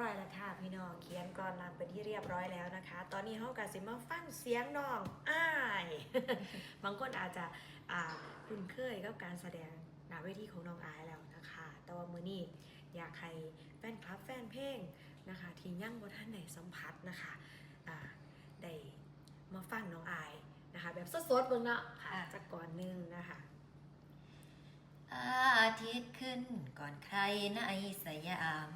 ร้อยแล้วค่ะพี่น้องเขียนกรอนลำเป็นที่เรียบร้อยแล้วนะคะ ตอนนี้เฮากาสิมาฟังเสียงน้องอ้ายบางคนอาจจะอ่าคุ้นเคยกับการแสดงหน้าเวทีของน้องอายแล้วนะคะ แต่ว่ามือนี้อยากให้แฟนคลับแฟนเพลงนะคะที่ยังบ่ท่านไหนสัมผัสนะคะอ่าได้มาฟังน้องอายนะคะ แบบสดๆเบิ่งเนาะค่ะค่ะจากก่อนหนึงนะคะอาทิตย์ขึ้นก่อนใครในสยาม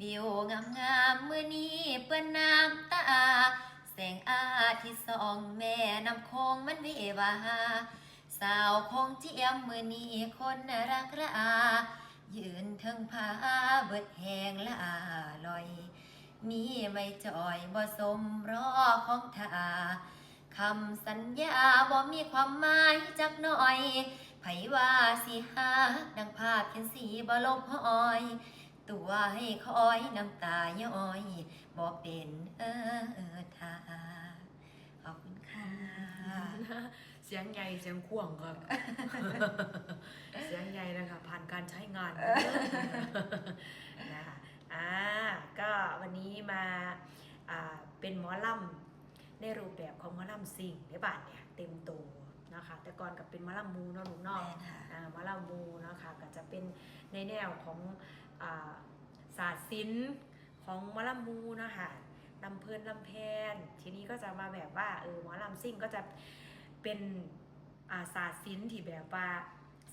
วิวงามงามๆมือนี้เปื้อนน้ำตา แสงอาทิตย์ส่องแม่น้ำคงมันเววาสาวคงเจียมมือนี้คนรักระอา ยืนเทิงผาเบิดแหงละอาลอย มีไม่จอยบ่สมรอของทาคำสัญญาบ่มีความหมายจักหน่อยไผว่าสิหาดังภาพเขียนสีบ่ลบห้อย ตัวให้คอยน้ำตาย้อยบ่เป็นเออเออทาขอบคุณค่ะ เสียงใหญ่เสียงข่วงครับ เสียงใหญ่นะคะผ่านการใช้งานนะคะอ่าก็วันนี้มาอ่าเป็นหมอลำในรูปแบบของหมอลำซิงในบ้านเนี่ยเต็มตัวนะคะแต่ก่อนกับเป็นหมอลำมูเนาะลูกเนอกแม่นค่ะอ่าหมอลำมูนะคะก็จะเป็นในแนวของอ่า ศาสตร์ศิลป์ของมอลำมูนะคะลำเพลินลำแพน ทีนี้ก็จะมาแบบว่าเออหมอลำซิ่งก็จะเป็นาศาสตร์ศิลป์ที่แบบว่า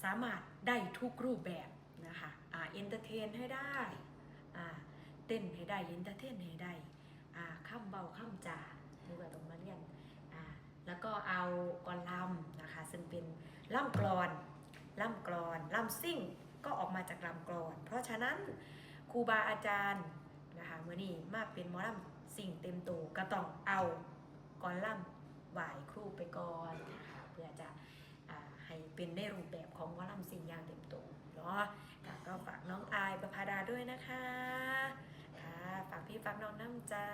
สามารถได้ทุกรูปแบบนะคะอ่าเอนเตอร์เทนให้ได้อ่าเต้นให้ได้เอนเตอร์เทนให้ได้อ่าข้ามเบาข้ามจ่านี่ก็ต้องมาเรียนอ่าแล้วก็เอากลอนลำนะคะ ซึ่งเป็นล่ำกลอนล่ำกลอนล่ำซิ่ง ก็ออกมาจากลำกลอน เพราะฉะนั้นครูบาอาจารย์นะคะเมื่อนี้มาเป็นมอลำสิ่งเต็มตัวก็ต้องเอากลอนล่ำไหวครูไปก่อนนะคะเพื่อจะอให้เป็นในรูปแบบของมอลำสิ่งอย่างเต็มตัวเนาะก็ฝากน้องอายประภาดาด้วยนะคะ ค่ะ ฝากพี่ฝากน้องน้ำจ้า